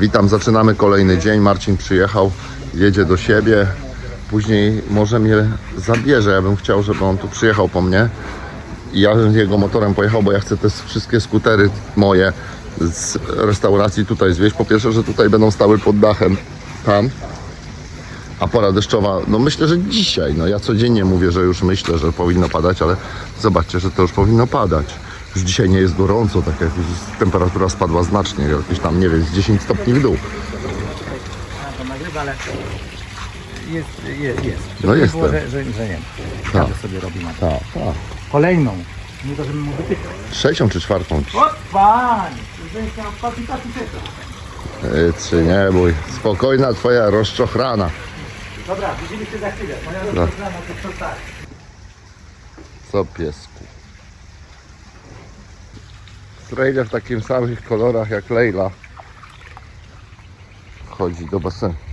Witam, zaczynamy kolejny dzień. Marcin przyjechał, jedzie do siebie. Później może mnie zabierze. Ja bym chciał, żeby on tu przyjechał po mnie. I ja bym jego motorem pojechał, bo ja chcę te wszystkie skutery moje z restauracji tutaj zwieźć. Po pierwsze, że tutaj będą stały pod dachem tam. A pora deszczowa, no myślę, że dzisiaj. No ja codziennie mówię, że już myślę, że powinno padać, ale zobaczcie, że to już powinno padać. Już dzisiaj nie jest gorąco, tak jak już temperatura spadła znacznie, jakieś tam, nie wiem, z 10 stopni w dół. to nagrywa, ale jest, jest, jest. No jestem. Było, że, że, że nie. Tak. Każdy sobie robi na Tak, tak. Kolejną. Nie to, żebym mu wytykał. Trzecią czy czwartą? O, pan! Yy, czy nie bój. Spokojna twoja rozczochrana. Dobra, widzimy się za chwilę. Moja rozpoznana to co tak. Co piesku? Strejle w takim samych kolorach jak Leila. Chodzi do basenu.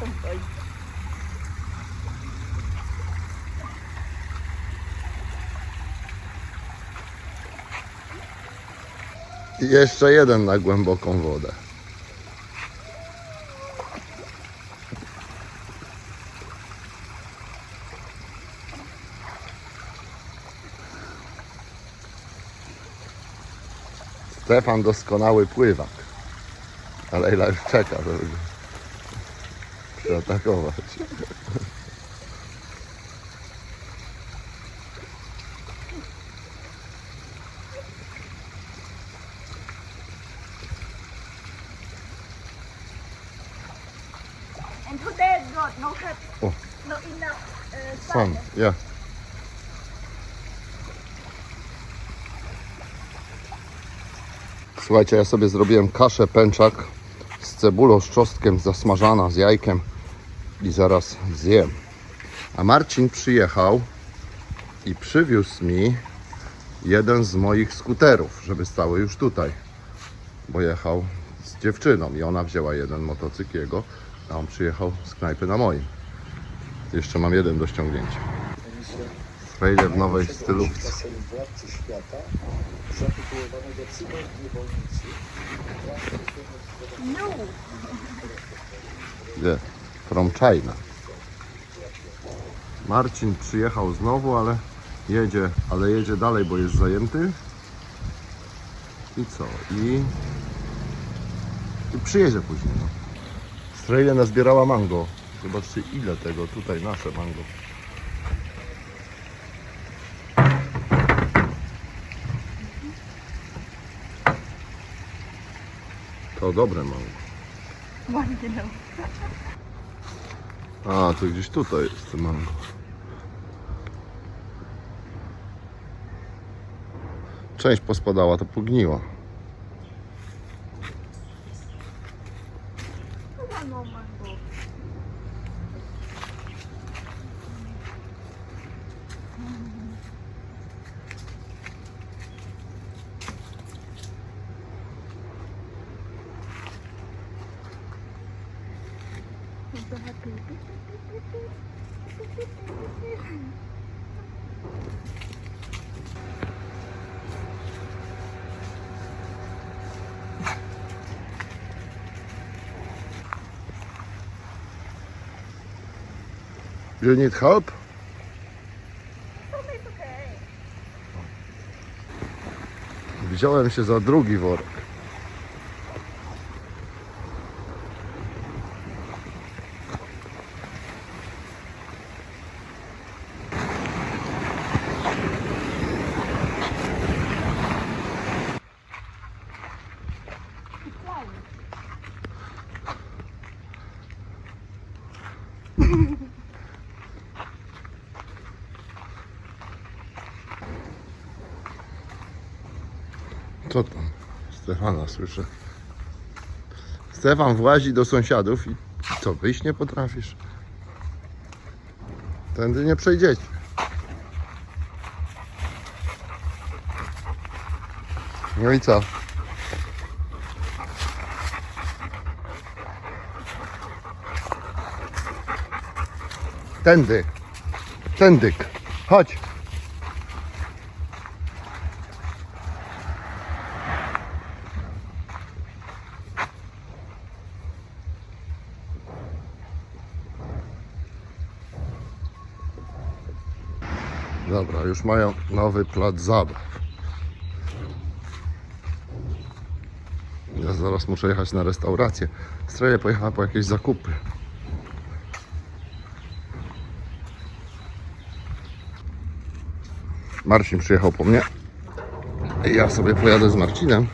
Tam stoi? I jeszcze jeden na głęboką wodę. Stefan doskonały pływak. A Lejla już czeka, żeby go przeatakować. And today no no enough uh, sun. ja. Słuchajcie, ja sobie zrobiłem kaszę pęczak z cebulą, z czosnkiem, zasmażana, z jajkiem i zaraz zjem. A Marcin przyjechał i przywiózł mi jeden z moich skuterów, żeby stały już tutaj. Bo jechał z dziewczyną i ona wzięła jeden motocykl jego, a on przyjechał z knajpy na moim. Jeszcze mam jeden do ściągnięcia. Wejdę w nowej stylówce. No. Gdzie? From China. Marcin przyjechał znowu, ale jedzie, ale jedzie dalej, bo jest zajęty. I co? I, i przyjedzie później. No. Strejle nazbierała mango. Zobaczcie ile tego tutaj nasze mango. To dobre mango. A, to gdzieś tutaj jest to mango. Część pospadała, to pogniła. So happy. You need help? Wziąłem się za drugi worek. Co tam? Stefana słyszę. Stefan włazi do sąsiadów i co, wyjść nie potrafisz? Tędy nie przejdziecie. No i co? Tędy. Tędyk. Chodź. Dobra, już mają nowy plac zabaw. Ja zaraz muszę jechać na restaurację. Stroje pojechała po jakieś zakupy. Marcin przyjechał po mnie. Ja sobie pojadę z Marcinem.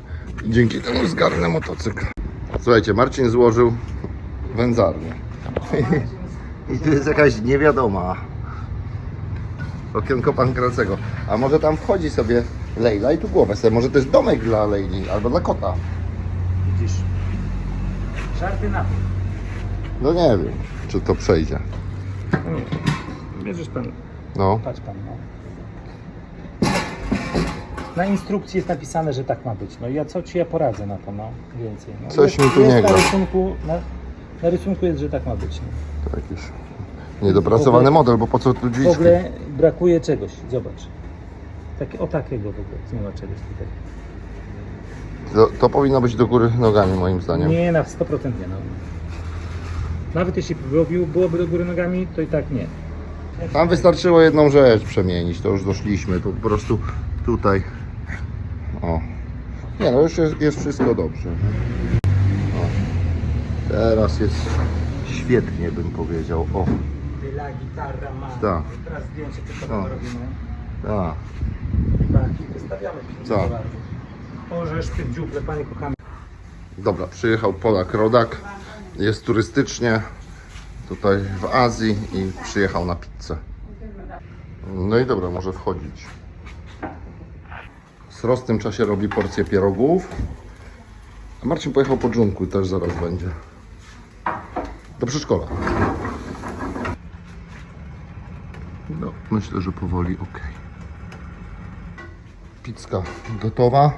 Dzięki temu zgarnę motocykl. Słuchajcie, Marcin złożył wędzarnię. I tu jest jakaś niewiadoma. Okienko Pankracego. A może tam wchodzi sobie Lejla i tu głowę sobie. Może to jest domek dla Lejli albo dla kota. Widzisz? Żarty na. No nie wiem, czy to przejdzie. No. Bierzesz pan, No. patrz pan, no. Na instrukcji jest napisane, że tak ma być. No i ja co ci ja poradzę na to, no więcej. No. Coś jest, mi tu jest nie na gra. rysunku, na, na rysunku jest, że tak ma być. No. To jakiś niedopracowany model, bo po co tu W ogóle brakuje czegoś, zobacz. Takie, o takiego w ogóle, nie ma czegoś tutaj. To, to powinno być do góry nogami moim zdaniem. Nie, na 100% nie. No. Nawet jeśli byłoby, byłoby do góry nogami, to i tak nie. Tam wystarczyło jedną rzecz przemienić, to już doszliśmy, po prostu tutaj. O. Nie no, już jest, jest wszystko dobrze. O. Teraz jest świetnie bym powiedział. O, gitarra ma. Tak. Teraz zdjęcie tylko robimy. tak. Tak, i wystawiamy. Co? Orzesz ty dziuple, panie kochany. Dobra, przyjechał Polak Rodak. Jest turystycznie tutaj w Azji i przyjechał na pizzę. No i dobra, może wchodzić. Sros w tym czasie robi porcję pierogów. A Marcin pojechał po dżunku, też zaraz będzie. Do przedszkola. No, myślę, że powoli ok. Pizka gotowa.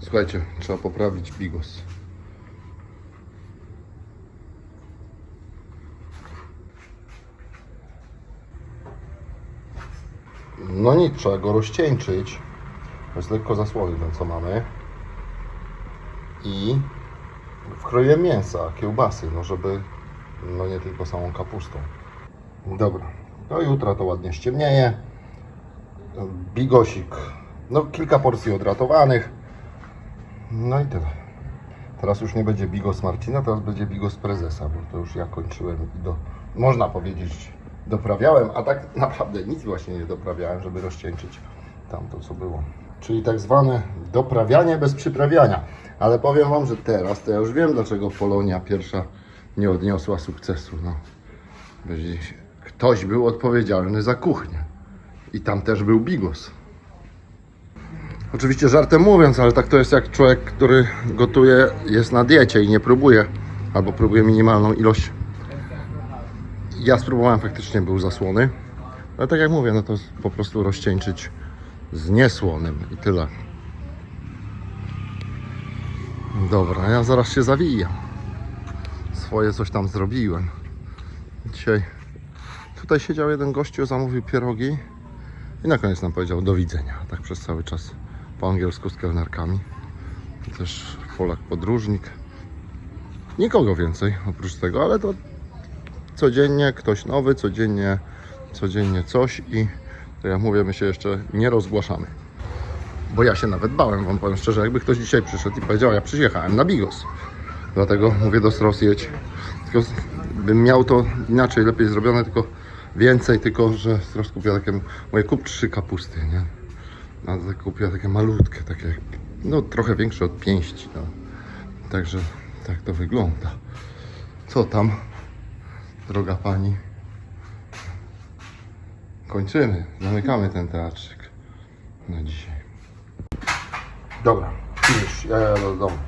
Słuchajcie, trzeba poprawić bigos. No nic, trzeba go rozcieńczyć. To jest lekko zasłony ten co mamy. I wkroiłem mięsa, kiełbasy, no żeby no nie tylko samą kapustą. Dobra, do jutra to ładnie ściemnieje. Bigosik, no kilka porcji odratowanych. No i tyle. Teraz już nie będzie bigos Marcina, teraz będzie bigos prezesa, bo to już ja kończyłem i do, można powiedzieć, doprawiałem, a tak naprawdę nic właśnie nie doprawiałem, żeby rozcieńczyć tamto, co było. Czyli tak zwane doprawianie bez przyprawiania. Ale powiem Wam, że teraz to ja już wiem, dlaczego Polonia pierwsza nie odniosła sukcesu. No. Bo gdzieś Ktoś był odpowiedzialny za kuchnię. I tam też był bigos. Oczywiście żartem mówiąc, ale tak to jest jak człowiek, który gotuje, jest na diecie i nie próbuje, albo próbuje minimalną ilość. Ja spróbowałem, faktycznie był zasłony, ale tak jak mówię, no to po prostu rozcieńczyć z niesłonym i tyle. Dobra, ja zaraz się zawijam. Swoje coś tam zrobiłem. Dzisiaj tutaj siedział jeden gościu, zamówił pierogi i na koniec nam powiedział do widzenia. Tak przez cały czas po angielsku z kelnerkami. Też Polak podróżnik. Nikogo więcej oprócz tego, ale to codziennie ktoś nowy, codziennie, codziennie coś i to ja mówię, my się jeszcze nie rozgłaszamy. Bo ja się nawet bałem, wam powiem szczerze, jakby ktoś dzisiaj przyszedł i powiedział, ja przyjechałem na Bigos. Dlatego mówię do Stros jedź. Tylko bym miał to inaczej, lepiej zrobione, tylko więcej, tylko że Stros kupiła takie, moje kup trzy kapusty, nie? A to kupiła takie malutkie, takie, no trochę większe od pięści, no. Także tak to wygląda. Co tam, droga pani? Kończymy, zamykamy ten teatrzyk na dzisiaj. Dobra, już, ja jadę do domu.